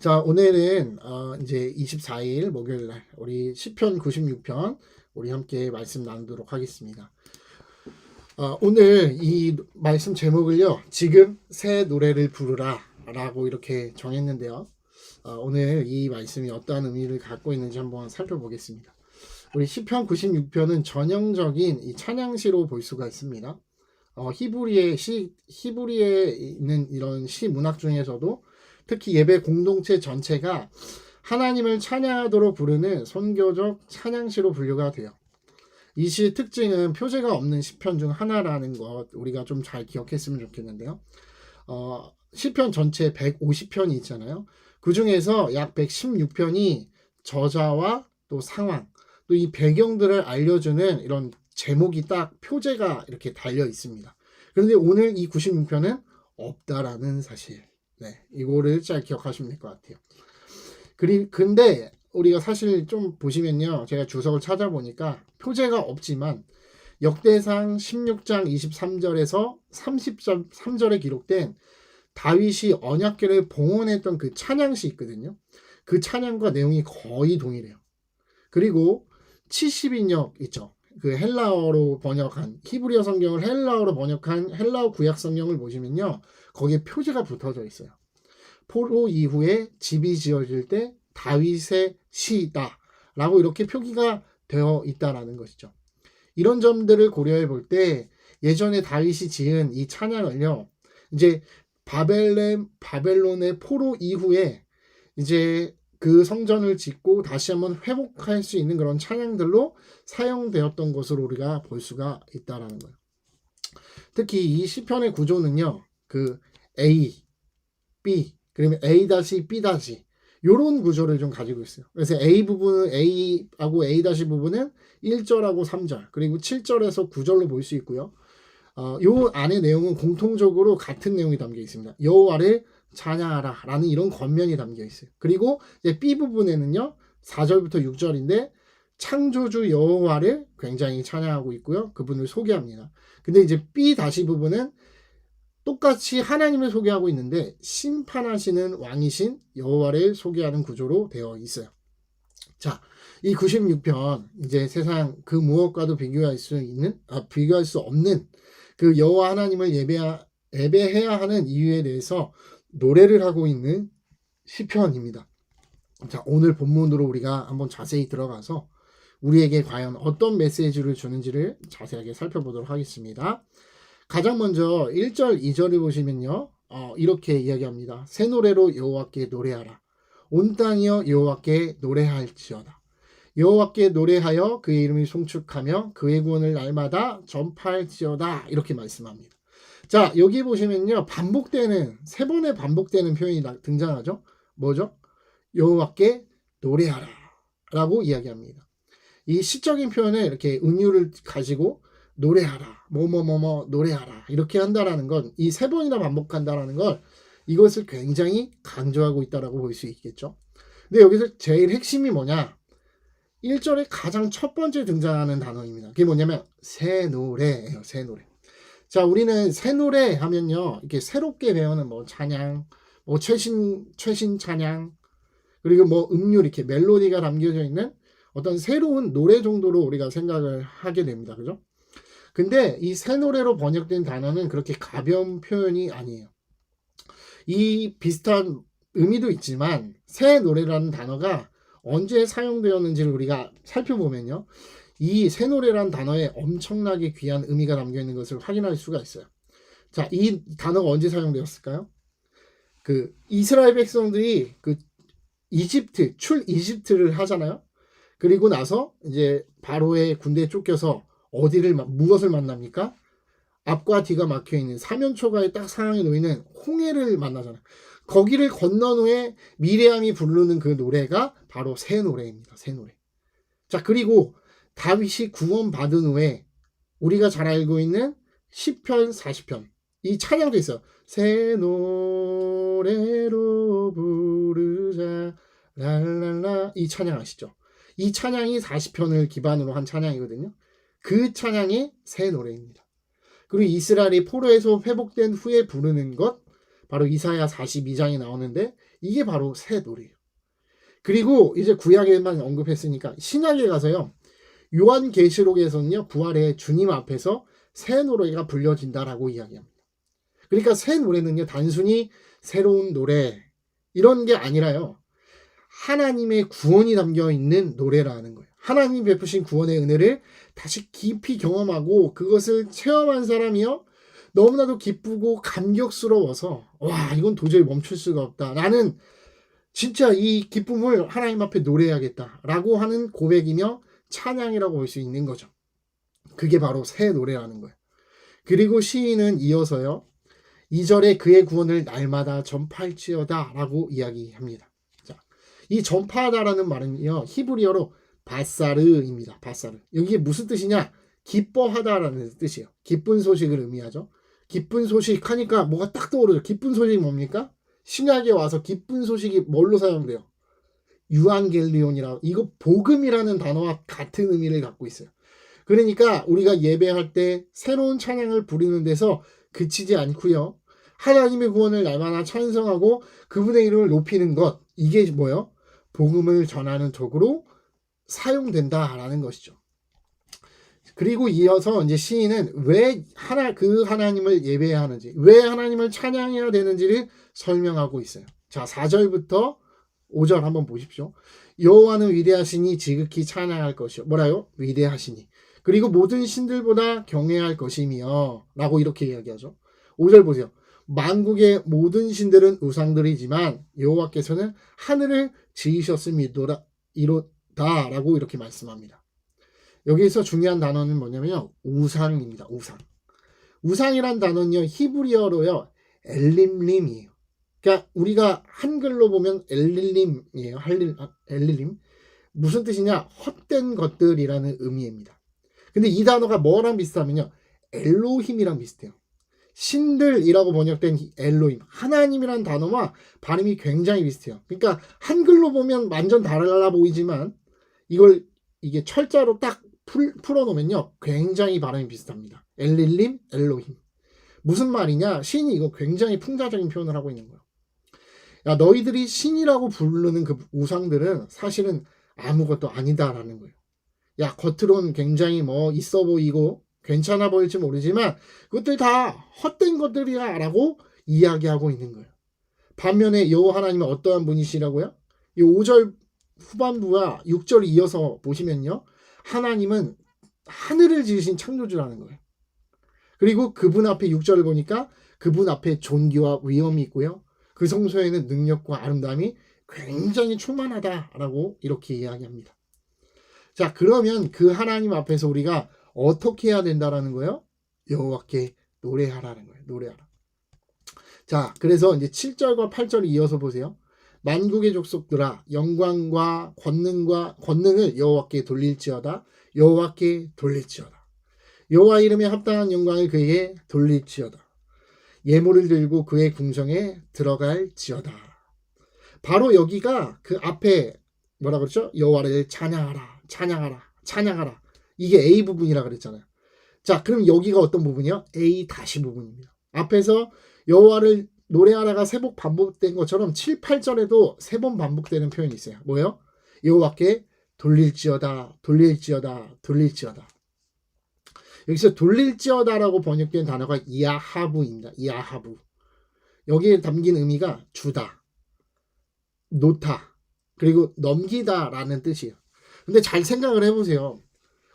자, 오늘은 어, 이제 24일 목요일 날 우리 시편 96편 우리 함께 말씀 나누도록 하겠습니다. 어, 오늘 이 말씀 제목을요. 지금 새 노래를 부르라라고 이렇게 정했는데요. 어, 오늘 이 말씀이 어떠한 의미를 갖고 있는지 한번 살펴보겠습니다. 우리 시편 96편은 전형적인 이 찬양시로 볼 수가 있습니다. 어, 히브리의 시 히브리에 있는 이런 시 문학 중에서도 특히 예배 공동체 전체가 하나님을 찬양하도록 부르는 선교적 찬양시로 분류가 돼요. 이 시의 특징은 표제가 없는 시편 중 하나라는 것 우리가 좀 잘 기억했으면 좋겠는데요. 어, 시편 전체 150편이 있잖아요. 그 중에서 약 116편이 저자와 또 상황, 또 이 배경들을 알려주는 이런 제목이 딱 표제가 이렇게 달려 있습니다. 그런데 오늘 이 96편은 없다라는 사실. 네, 이거를 잘 기억하시면 될 것 같아요. 그리 근데 우리가 사실 좀 보시면요, 제가 주석을 찾아보니까 표제가 없지만 역대상 16장 23절에서 33절에 기록된 다윗이 언약궤를 봉헌했던 그 찬양시 있거든요. 그 찬양과 내용이 거의 동일해요. 그리고 70인역 있죠. 그 헬라어로 번역한 히브리어 성경을 헬라어로 번역한 헬라어 구약 성경을 보시면요. 거기에 표지가 붙어져 있어요. 포로 이후에 집이 지어질 때 다윗의 시다라고 이렇게 표기가 되어 있다라는 것이죠. 이런 점들을 고려해 볼 때 예전에 다윗이 지은 이 찬양을요. 이제 바벨렘 바벨론의 포로 이후에 이제 그 성전을 짓고 다시 한번 회복할 수 있는 그런 찬양들로 사용되었던 것으로 우리가 볼 수가 있다라는 거예요. 특히 이 시편의 구조는요. 그 A, B, 그러면 A 다시 B 다시 요런 구조를 좀 가지고 있어요. 그래서 A 부분은 A하고 A 다시 부분은 1절하고 3절 그리고 7절에서 9절로 볼 수 있고요. 어, 요 안에 내용은 공통적으로 같은 내용이 담겨 있습니다. 여호와를 찬양하라 라는 이런 권면이 담겨 있어요. 그리고 이제 B 부분에는요. 4절부터 6절인데 창조주 여호와를 굉장히 찬양하고 있고요. 그분을 소개합니다. 근데 이제 B 다시 부분은 똑같이 하나님을 소개하고 있는데 심판하시는 왕이신 여호와를 소개하는 구조로 되어 있어요. 자, 이 96편 이제 세상 그 무엇과도 비교할 수 있는 아, 비교할 수 없는 그 여호와 하나님을 예배하, 예배해야 하는 이유에 대해서 노래를 하고 있는 시편입니다. 자, 오늘 본문으로 우리가 한번 자세히 들어가서 우리에게 과연 어떤 메시지를 주는지를 자세하게 살펴보도록 하겠습니다. 가장 먼저 1절, 2절을 보시면요. 어, 이렇게 이야기합니다. 새 노래로 여호와께 노래하라. 온 땅이여 여호와께 노래할지어다. 여호와께 노래하여 그의 이름을 송축하며 그의 구원을 날마다 전파할지어다. 이렇게 말씀합니다. 자, 여기 보시면요. 반복되는 세 번의 반복되는 표현이 등장하죠. 뭐죠? 여호와께 노래하라. 라고 이야기합니다. 이 시적인 표현을 이렇게 은유를 가지고 노래하라. 뭐뭐뭐뭐 노래하라. 이렇게 한다라는 건 이 세 번이나 반복한다라는 걸 이것을 굉장히 강조하고 있다라고 볼 수 있겠죠. 근데 여기서 제일 핵심이 뭐냐? 1절에 가장 첫 번째 등장하는 단어입니다. 그게 뭐냐면 새 노래예요. 새 노래. 자, 우리는 새 노래 하면요. 이렇게 새롭게 배우는 뭐 찬양, 뭐 최신 최신 찬양, 그리고 뭐 음률 이렇게 멜로디가 담겨져 있는 어떤 새로운 노래 정도로 우리가 생각을 하게 됩니다. 그죠? 근데 이 새 노래로 번역된 단어는 그렇게 가벼운 표현이 아니에요. 이 비슷한 의미도 있지만 새 노래라는 단어가 언제 사용되었는지를 우리가 살펴보면요. 이 새 노래라는 단어에 엄청나게 귀한 의미가 담겨 있는 것을 확인할 수가 있어요. 자, 이 단어가 언제 사용되었을까요? 그 이스라엘 백성들이 그 이집트 출 이집트를 하잖아요. 그리고 나서 이제 바로의 군대에 쫓겨서 어디를 무엇을 만납니까? 앞과 뒤가 막혀 있는 사면초가에 딱 상황에 놓이는 홍해를 만나잖아요. 거기를 건넌 후에 미래암이 부르는 그 노래가 바로 새 노래입니다. 새 노래. 자, 그리고 다윗이 구원받은 후에 우리가 잘 알고 있는 10편, 40편. 이 찬양도 있어요. 새 노래로 부르자. 랄랄라. 이 찬양 아시죠? 이 찬양이 40편을 기반으로 한 찬양이거든요. 그 찬양이 새 노래입니다. 그리고 이스라엘이 포로에서 회복된 후에 부르는 것 바로 이사야 42장에 나오는데 이게 바로 새 노래예요. 그리고 이제 구약에만 언급했으니까 신약에 가서요. 요한계시록에서는요. 부활의 주님 앞에서 새 노래가 불려진다라고 이야기합니다. 그러니까 새 노래는요. 단순히 새로운 노래 이런 게 아니라요. 하나님의 구원이 담겨 있는 노래라는 거예요. 하나님 베푸신 구원의 은혜를 다시 깊이 경험하고 그것을 체험한 사람이요. 너무나도 기쁘고 감격스러워서 와 이건 도저히 멈출 수가 없다. 나는 진짜 이 기쁨을 하나님 앞에 노래해야겠다라고 하는 고백이며 찬양이라고 볼 수 있는 거죠. 그게 바로 새 노래라는 거예요. 그리고 시인은 이어서요. 2절에 그의 구원을 날마다 전파할지어다라고 이야기합니다. 자, 이 전파하다라는 말은요. 히브리어로 바사르입니다. 바사르. 여기에 무슨 뜻이냐? 기뻐하다라는 뜻이에요. 기쁜 소식을 의미하죠. 기쁜 소식 하니까 뭐가 딱 떠오르죠. 기쁜 소식이 뭡니까? 신약에 와서 기쁜 소식이 뭘로 사용돼요? 유앙겔리온이라 이거 복음이라는 단어와 같은 의미를 갖고 있어요. 그러니까 우리가 예배할 때 새로운 찬양을 부르는 데서 그치지 않고요. 하나님의 구원을 날마다 찬성하고 그분의 이름을 높이는 것 이게 뭐예요? 복음을 전하는 도구로 사용된다라는 것이죠. 그리고 이어서 이제 시인은 왜 하나 그 하나님을 예배해야 하는지, 왜 하나님을 찬양해야 되는지를 설명하고 있어요. 자, 4절부터 5절 한번 보십시오. 여호와는 위대하시니 지극히 찬양할 것이요. 뭐라요? 위대하시니. 그리고 모든 신들보다 경외할 것이며 라고 이렇게 이야기하죠. 5절 보세요. 만국의 모든 신들은 우상들이지만 여호와께서는 하늘을 지으셨음이로다 이로 다라고 이렇게 말씀합니다. 여기에서 중요한 단어는 뭐냐면요. 우상입니다. 우상. 우상이란 단어는요. 히브리어로요. 엘림림이에요. 그러니까 우리가 한글로 보면 엘릴림이에요. 할릴, 아, 엘릴림. 무슨 뜻이냐? 헛된 것들이라는 의미입니다. 근데 이 단어가 뭐랑 비슷하면요. 엘로힘이랑 비슷해요. 신들이라고 번역된 엘로힘, 하나님이란 단어와 발음이 굉장히 비슷해요. 그러니까 한글로 보면 완전 달라 보이지만 이걸 이게 철자로 딱 풀, 풀어놓으면요. 굉장히 발음이 비슷합니다. 엘릴림, 엘로힘. 무슨 말이냐? 신이 이거 굉장히 풍자적인 표현을 하고 있는 거예요. 야, 너희들이 신이라고 부르는 그 우상들은 사실은 아무것도 아니다라는 거예요. 야, 겉으론 굉장히 뭐 있어 보이고 괜찮아 보일지 모르지만 그것들 다 헛된 것들이야 라고 이야기하고 있는 거예요. 반면에 여호와 하나님은 어떠한 분이시라고요? 이 5절 후반부와 6절 이어서 보시면요. 하나님은 하늘을 지으신 창조주라는 거예요. 그리고 그분 앞에 6절을 보니까 그분 앞에 존귀와 위엄이 있고요. 그 성소에는 능력과 아름다움이 굉장히 충만하다라고 이렇게 이야기합니다. 자, 그러면 그 하나님 앞에서 우리가 어떻게 해야 된다라는 거예요? 여호와께 노래하라는 거예요. 노래하라. 자, 그래서 이제 7절과 8절을 이어서 보세요. 만국의 족속들아 영광과 권능과 권능을 여호와께 돌릴지어다. 여호와께 돌릴지어다. 여호와 이름에 합당한 영광을 그에게 돌릴지어다. 예물을 들고 그의 궁정에 들어갈지어다. 바로 여기가 그 앞에 뭐라 그랬죠? 여호와를 찬양하라, 찬양하라, 찬양하라. 이게 A 부분이라 그랬잖아요. 자, 그럼 여기가 어떤 부분이요? A 다시 부분입니다. 앞에서 여호와를 노래하다가 세 번 반복된 것처럼 7, 8절에도 세 번 반복되는 표현이 있어요. 뭐예요? 여호와께 돌릴지어다, 돌릴지어다, 돌릴지어다. 여기서 돌릴지어다라고 번역된 단어가 야하부입니다. 야하부. 여기에 담긴 의미가 주다, 놓다, 그리고 넘기다라는 뜻이에요. 근데 잘 생각을 해보세요.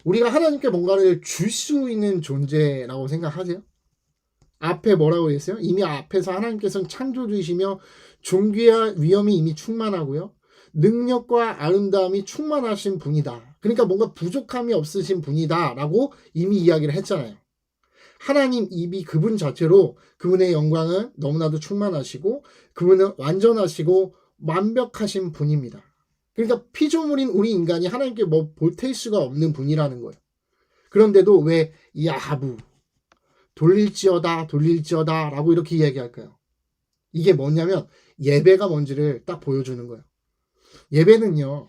우리가 하나님께 뭔가를 줄 수 있는 존재라고 생각하세요? 앞에 뭐라고 했어요? 이미 앞에서 하나님께서는 창조주이시며 존귀와 위엄이 이미 충만하고요. 능력과 아름다움이 충만하신 분이다. 그러니까 뭔가 부족함이 없으신 분이다라고 이미 이야기를 했잖아요. 하나님 입이 그분 자체로 그분의 영광은 너무나도 충만하시고 그분은 완전하시고 완벽하신 분입니다. 그러니까 피조물인 우리 인간이 하나님께 뭐 보탤 수가 없는 분이라는 거예요. 그런데도 왜 야하부 돌릴지어다 돌릴지어다 라고 이렇게 이야기할까요? 이게 뭐냐면 예배가 뭔지를 딱 보여주는 거예요. 예배는요.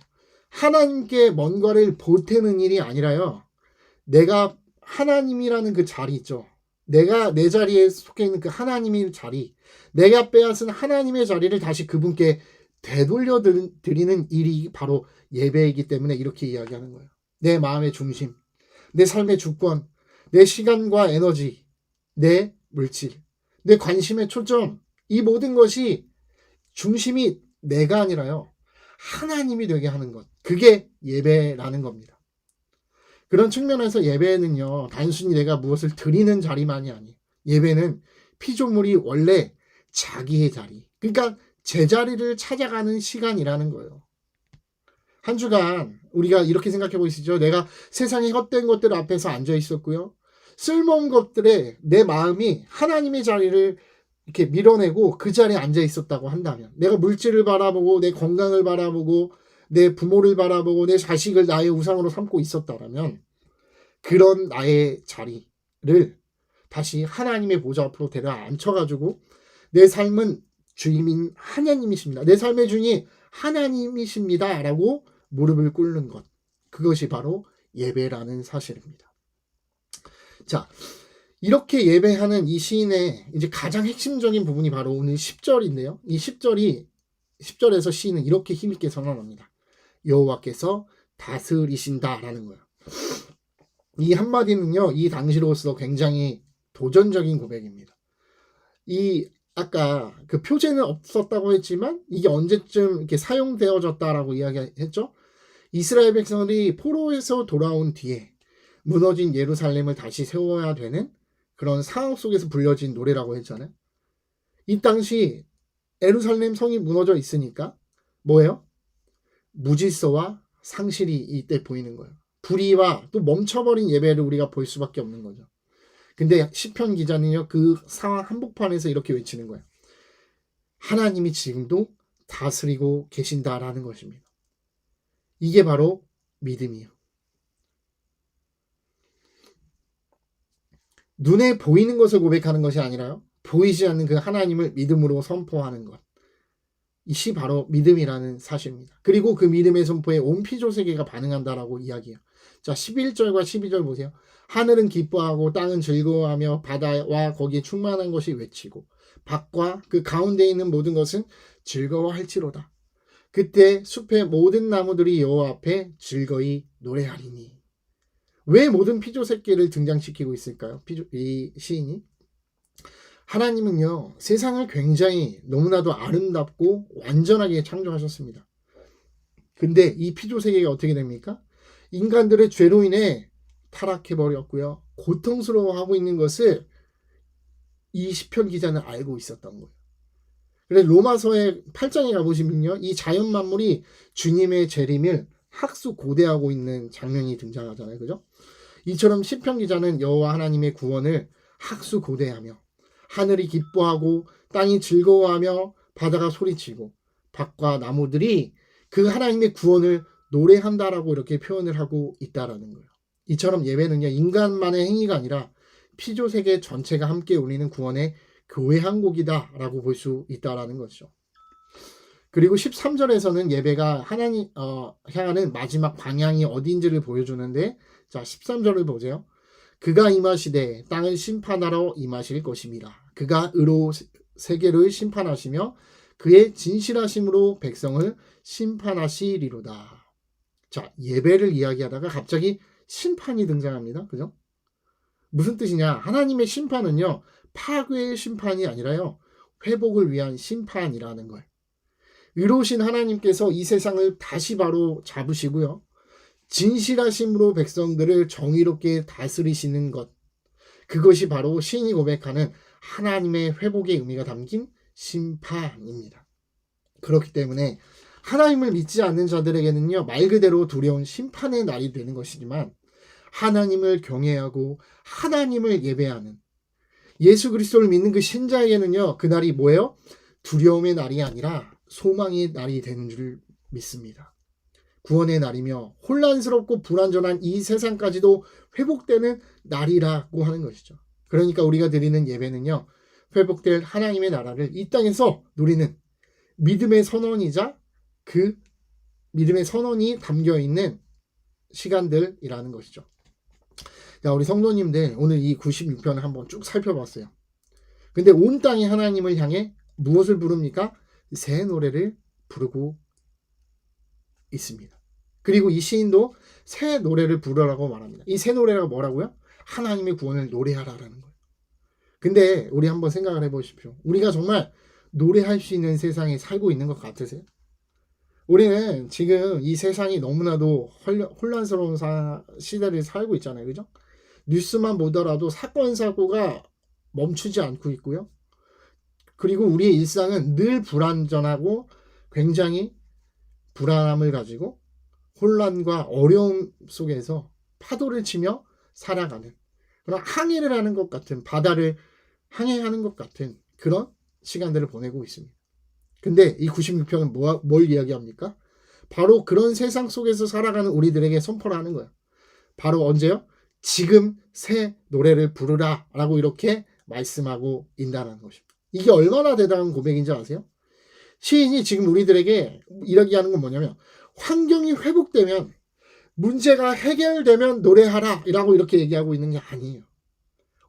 하나님께 뭔가를 보태는 일이 아니라요. 내가 하나님이라는 그 자리 있죠. 내가 내 자리에 속해 있는 그 하나님의 자리, 내가 빼앗은 하나님의 자리를 다시 그분께 되돌려 드- 드리는 일이 바로 예배이기 때문에 이렇게 이야기하는 거예요. 내 마음의 중심, 내 삶의 주권, 내 시간과 에너지, 내 물질, 내 관심의 초점, 이 모든 것이 중심이 내가 아니라요. 하나님이 되게 하는 것. 그게 예배라는 겁니다. 그런 측면에서 예배는요, 단순히 내가 무엇을 드리는 자리만이 아니에요. 예배는 피조물이 원래 자기의 자리. 그러니까 제자리를 찾아가는 시간이라는 거예요. 한 주간 우리가 이렇게 생각해 보시죠. 내가 세상의 헛된 것들 앞에서 앉아 있었고요. 쓸모없는 것들에 내 마음이 하나님의 자리를 이렇게 밀어내고 그 자리에 앉아 있었다고 한다면 내가 물질을 바라보고 내 건강을 바라보고 내 부모를 바라보고 내 자식을 나의 우상으로 삼고 있었다라면 그런 나의 자리를 다시 하나님의 보좌 앞으로 데려 앉혀가지고 내 삶은 주임인 하나님이십니다. 내 삶의 주인이 하나님이십니다. 라고 무릎을 꿇는 것. 그것이 바로 예배라는 사실입니다. 자, 이렇게 예배하는 이 시인의 이제 가장 핵심적인 부분이 바로 오늘 10절인데요. 이 10절이 10절에서 시인은 이렇게 힘있게 선언합니다. 여호와께서 다스리신다라는 거예요. 이 한마디는요, 이 당시로서 굉장히 도전적인 고백입니다. 이 아까 그 표제는 없었다고 했지만 이게 언제쯤 이렇게 사용되어졌다라고 이야기했죠. 이스라엘 백성들이 포로에서 돌아온 뒤에 무너진 예루살렘을 다시 세워야 되는 그런 상황 속에서 불려진 노래라고 했잖아요. 이 당시 예루살렘 성이 무너져 있으니까 뭐예요? 무질서와 상실이 이때 보이는 거예요. 불의와 또 멈춰버린 예배를 우리가 볼 수밖에 없는 거죠. 근데 시편 기자는요 그 상황 한복판에서 이렇게 외치는 거예요. 하나님이 지금도 다스리고 계신다라는 것입니다. 이게 바로 믿음이에요. 눈에 보이는 것을 고백하는 것이 아니라요. 보이지 않는 그 하나님을 믿음으로 선포하는 것. 이시 바로 믿음이라는 사실입니다. 그리고 그 믿음의 선포에 온 피조 세계가 반응한다라고 이야기해요. 자, 11절과 12절 보세요. 하늘은 기뻐하고 땅은 즐거워하며 바다와 거기에 충만한 것이 외치고 밖과 그 가운데 있는 모든 것은 즐거워할지로다. 그때 숲의 모든 나무들이 여호와 앞에 즐거이 노래하리니. 왜 모든 피조 새끼를 등장시키고 있을까요? 피조, 이 시인이 하나님은요 세상을 굉장히 너무나도 아름답고 완전하게 창조하셨습니다. 근데 이 피조 세계가 어떻게 됩니까? 인간들의 죄로 인해 타락해 버렸고요. 고통스러워하고 있는 것을 이 시편 기자는 알고 있었던 거예요. 그래 로마서의 8장에 가보시면요. 이 자연 만물이 주님의 재림을 학수 고대하고 있는 장면이 등장하잖아요. 그죠? 이처럼 시편 기자는 여호와 하나님의 구원을 학수 고대하며 하늘이 기뻐하고 땅이 즐거워하며 바다가 소리치고 밭과 나무들이 그 하나님의 구원을 노래한다라고 이렇게 표현을 하고 있다라는 거예요. 이처럼 예배는요 인간만의 행위가 아니라 피조 세계 전체가 함께 울리는 구원의 교회 한 곡이다라고 볼 수 있다라는 것이죠. 그리고 13절에서는 예배가 하나님 어, 향하는 마지막 방향이 어디인지를 보여주는데 자 13절을 보세요. 그가 임하시되 땅을 심판하러 임하실 것입니다. 그가 의로 세계를 심판하시며 그의 진실하심으로 백성을 심판하시리로다. 자 예배를 이야기하다가 갑자기 심판이 등장합니다. 그죠? 무슨 뜻이냐? 하나님의 심판은요 파괴의 심판이 아니라요 회복을 위한 심판이라는 걸. 의로우신 하나님께서 이 세상을 다시 바로 잡으시고요. 진실하심으로 백성들을 정의롭게 다스리시는 것. 그것이 바로 시인이 고백하는 하나님의 회복의 의미가 담긴 심판입니다. 그렇기 때문에 하나님을 믿지 않는 자들에게는요, 말 그대로 두려운 심판의 날이 되는 것이지만, 하나님을 경외하고 하나님을 예배하는 예수 그리스도를 믿는 그 신자에게는요, 그 날이 뭐예요? 두려움의 날이 아니라 소망의 날이 되는 줄 믿습니다. 구원의 날이며 혼란스럽고 불완전한 이 세상까지도 회복되는 날이라고 하는 것이죠. 그러니까 우리가 드리는 예배는요, 회복될 하나님의 나라를 이 땅에서 누리는 믿음의 선언이자 그 믿음의 선언이 담겨 있는 시간들이라는 것이죠. 자, 우리 성도님들 오늘 이 96편을 한번 쭉 살펴봤어요. 근데 온 땅이 하나님을 향해 무엇을 부릅니까? 새 노래를 부르고 있습니다. 그리고 이 시인도 새 노래를 부르라고 말합니다. 이 새 노래가 뭐라고요? 하나님의 구원을 노래하라라는 거예요. 근데 우리 한번 생각을 해보십시오. 우리가 정말 노래할 수 있는 세상에 살고 있는 것 같으세요? 우리는 지금 이 세상이 너무나도 헐- 혼란스러운 사- 시대를 살고 있잖아요. 그죠? 뉴스만 보더라도 사건, 사고가 멈추지 않고 있고요. 그리고 우리의 일상은 늘 불안전하고 굉장히 불안함을 가지고 혼란과 어려움 속에서 파도를 치며 살아가는 그런 항해를 하는 것 같은 바다를 항해하는 것 같은 그런 시간들을 보내고 있습니다. 근데 이 96편은 뭐, 뭘 이야기합니까? 바로 그런 세상 속에서 살아가는 우리들에게 선포를 하는 거예요. 바로 언제요? 지금 새 노래를 부르라 라고 이렇게 말씀하고 있다는 것입니다. 이게 얼마나 대단한 고백인지 아세요? 시인이 지금 우리들에게 이야기하는 건 뭐냐면 환경이 회복되면 문제가 해결되면 노래하라 라고 이렇게 얘기하고 있는 게 아니에요.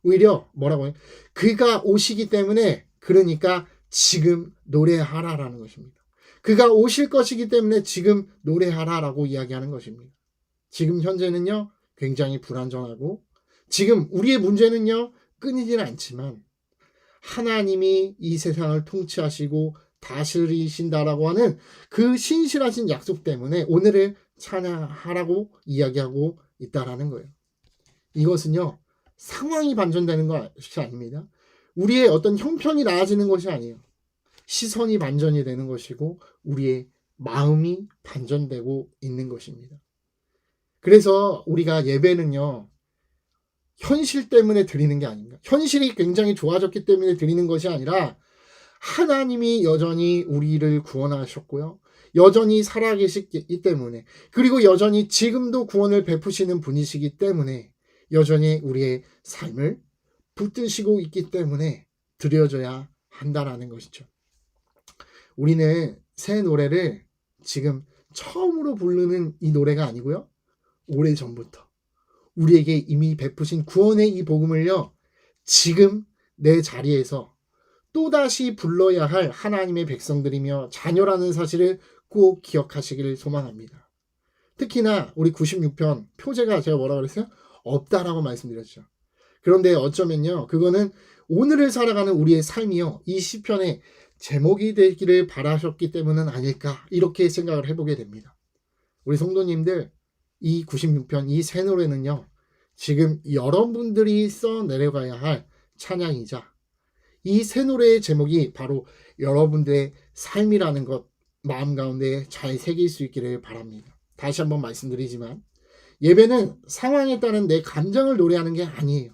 오히려 뭐라고 해요? 그가 오시기 때문에 그러니까 지금 노래하라라는 것입니다. 그가 오실 것이기 때문에 지금 노래하라라고 이야기하는 것입니다. 지금 현재는요, 굉장히 불안정하고, 지금 우리의 문제는요, 끊이지는 않지만, 하나님이 이 세상을 통치하시고 다스리신다라고 하는 그 신실하신 약속 때문에 오늘을 찬양하라고 이야기하고 있다라는 거예요. 이것은요, 상황이 반전되는 것이 아닙니다. 우리의 어떤 형편이 나아지는 것이 아니에요. 시선이 반전이 되는 것이고 우리의 마음이 반전되고 있는 것입니다. 그래서 우리가 예배는요. 현실 때문에 드리는 게 아닙니다. 현실이 굉장히 좋아졌기 때문에 드리는 것이 아니라 하나님이 여전히 우리를 구원하셨고요. 여전히 살아계시기 때문에 그리고 여전히 지금도 구원을 베푸시는 분이시기 때문에 여전히 우리의 삶을 붙드시고 있기 때문에 드려져야 한다라는 것이죠. 우리는 새 노래를 지금 처음으로 부르는 이 노래가 아니고요. 오래 전부터 우리에게 이미 베푸신 구원의 이 복음을요. 지금 내 자리에서 또다시 불러야 할 하나님의 백성들이며 자녀라는 사실을 꼭 기억하시기를 소망합니다. 특히나 우리 96편 표제가 제가 뭐라 그랬어요? 없다라고 말씀드렸죠. 그런데 어쩌면요. 그거는 오늘을 살아가는 우리의 삶이요. 이 시편의 제목이 되기를 바라셨기 때문은 아닐까 이렇게 생각을 해보게 됩니다. 우리 성도님들 이 96편 이 새 노래는요. 지금 여러분들이 써 내려가야 할 찬양이자 이 새 노래의 제목이 바로 여러분들의 삶이라는 것 마음 가운데 잘 새길 수 있기를 바랍니다. 다시 한번 말씀드리지만 예배는 상황에 따른 내 감정을 노래하는 게 아니에요.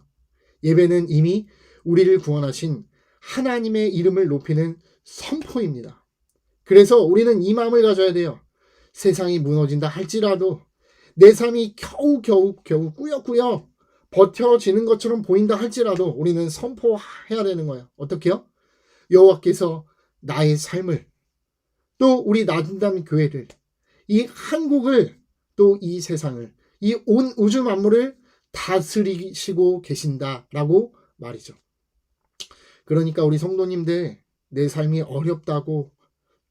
예배는 이미 우리를 구원하신 하나님의 이름을 높이는 선포입니다. 그래서 우리는 이 마음을 가져야 돼요. 세상이 무너진다 할지라도 내 삶이 겨우 겨우 겨우 꾸역꾸역 버텨지는 것처럼 보인다 할지라도 우리는 선포해야 되는 거예요. 어떻게요? 여호와께서 나의 삶을 또 우리 나든담 교회를 이 한국을 또 이 세상을 이 온 우주 만물을 다스리시고 계신다라고 말이죠. 그러니까 우리 성도님들 내 삶이 어렵다고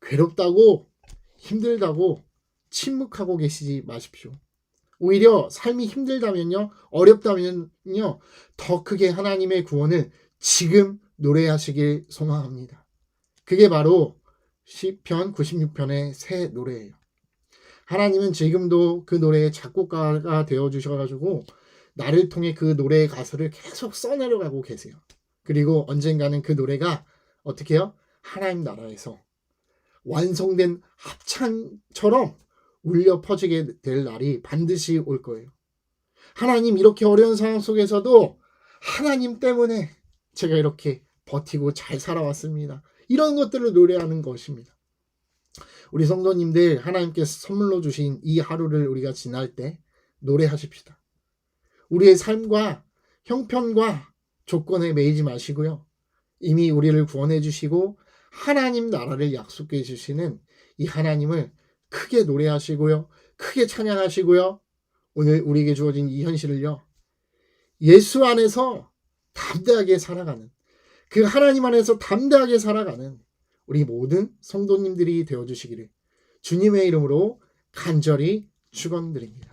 괴롭다고 힘들다고 침묵하고 계시지 마십시오. 오히려 삶이 힘들다면요, 어렵다면요, 더 크게 하나님의 구원을 지금 노래하시길 소망합니다. 그게 바로 시편 96편의 새 노래예요. 하나님은 지금도 그 노래의 작곡가가 되어 주셔가지고 나를 통해 그 노래의 가사를 계속 써내려가고 계세요. 그리고 언젠가는 그 노래가 어떻게 해요? 하나님 나라에서 완성된 합창처럼 울려 퍼지게 될 날이 반드시 올 거예요. 하나님 이렇게 어려운 상황 속에서도 하나님 때문에 제가 이렇게 버티고 잘 살아왔습니다. 이런 것들을 노래하는 것입니다. 우리 성도님들 하나님께서 선물로 주신 이 하루를 우리가 지날 때 노래하십시다. 우리의 삶과 형편과 조건에 매이지 마시고요. 이미 우리를 구원해 주시고 하나님 나라를 약속해 주시는 이 하나님을 크게 노래하시고요. 크게 찬양하시고요. 오늘 우리에게 주어진 이 현실을요. 예수 안에서 담대하게 살아가는 그 하나님 안에서 담대하게 살아가는 우리 모든 성도님들이 되어 주시기를 주님의 이름으로 간절히 축원드립니다.